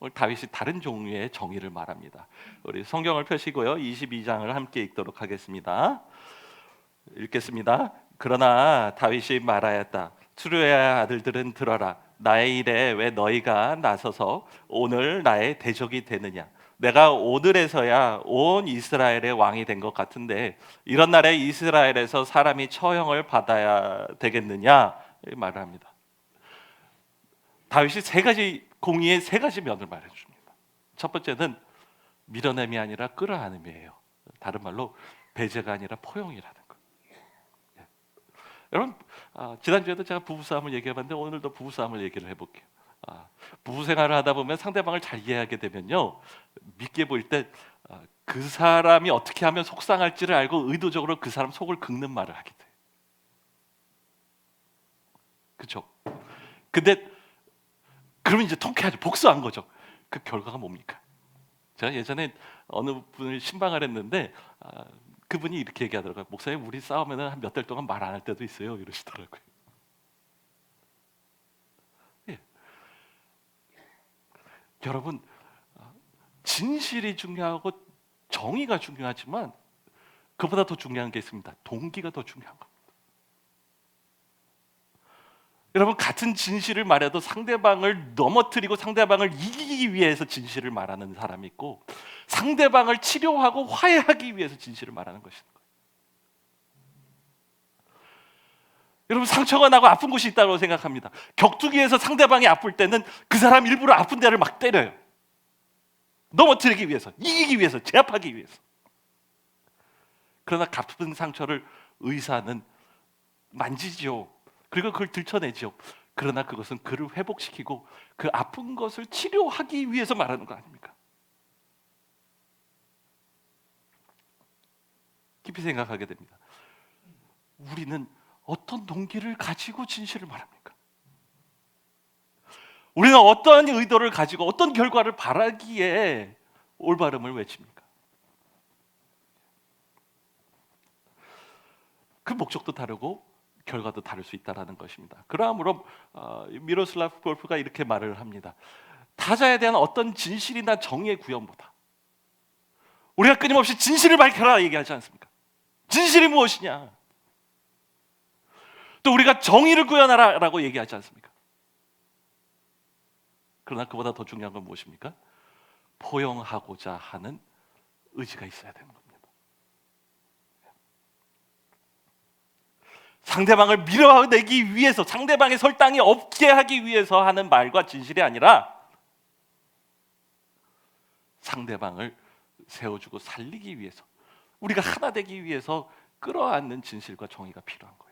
오늘 다윗이 다른 종류의 정의를 말합니다. 우리 성경을 펴시고요. 22장을 함께 읽도록 하겠습니다. 읽겠습니다. 그러나 다윗이 말하였다. 수르의 아들들은 들어라. 나의 일에 왜 너희가 나서서 오늘 나의 대적이 되느냐? 내가 오늘에서야 온 이스라엘의 왕이 된 것 같은데 이런 날에 이스라엘에서 사람이 처형을 받아야 되겠느냐? 이 말을 합니다. 다윗이 세 가지 공의의 세 가지 면을 말해 줍니다. 첫 번째는 밀어냄이 아니라 끌어안음이에요. 다른 말로 배제가 아니라 포용이라는 거. 예. 여러분 아, 지난주에도 제가 부부싸움을 얘기해봤는데 오늘도 부부싸움을 얘기를 해볼게요. 아, 부부 생활을 하다 보면 상대방을 잘 이해하게 되면요 믿게 보일 때그 사람이 어떻게 하면 속상할지를 알고 의도적으로 그 사람 속을 긁는 말을 하게 돼요. 그렇죠? 근데 그러면 이제 통쾌하죠. 복수한 거죠. 그 결과가 뭡니까? 제가 예전에 어느 분을 신방을 했는데 아, 그분이 이렇게 얘기하더라고요. 목사님 우리 싸우면 한 몇 달 동안 말 안 할 때도 있어요. 이러시더라고요. 예. 여러분 아, 진실이 중요하고 정의가 중요하지만 그보다 더 중요한 게 있습니다. 동기가 더 중요한 겁니다. 여러분 같은 진실을 말해도 상대방을 넘어뜨리고 상대방을 이기기 위해서 진실을 말하는 사람이 있고 상대방을 치료하고 화해하기 위해서 진실을 말하는 것인 거예요. 여러분 상처가 나고 아픈 곳이 있다고 생각합니다. 격투기에서 상대방이 아플 때는 그 사람 일부러 아픈 데를 막 때려요. 넘어뜨리기 위해서, 이기기 위해서, 제압하기 위해서. 그러나 갚은 상처를 의사는 만지죠. 그리고 그걸 들춰내죠. 그러나 그것은 그를 회복시키고 그 아픈 것을 치료하기 위해서 말하는 거 아닙니까? 깊이 생각하게 됩니다. 우리는 어떤 동기를 가지고 진실을 말합니까? 우리는 어떠한 의도를 가지고 어떤 결과를 바라기에 올바름을 외칩니까? 그 목적도 다르고 결과도 다를 수 있다라는 것입니다. 그러므로 어, 미로슬라프 골프가 이렇게 말을 합니다. 타자에 대한 어떤 진실이나 정의의 구현보다 우리가 끊임없이 진실을 밝혀라 얘기하지 않습니까? 진실이 무엇이냐? 또 우리가 정의를 구현하라라고 얘기하지 않습니까? 그러나 그보다 더 중요한 건 무엇입니까? 포용하고자 하는 의지가 있어야 되는 겁니다. 상대방을 밀어내기 위해서 상대방의 설당이 없게 하기 위해서 하는 말과 진실이 아니라 상대방을 세워주고 살리기 위해서 우리가 하나 되기 위해서 끌어안는 진실과 정의가 필요한 거예요.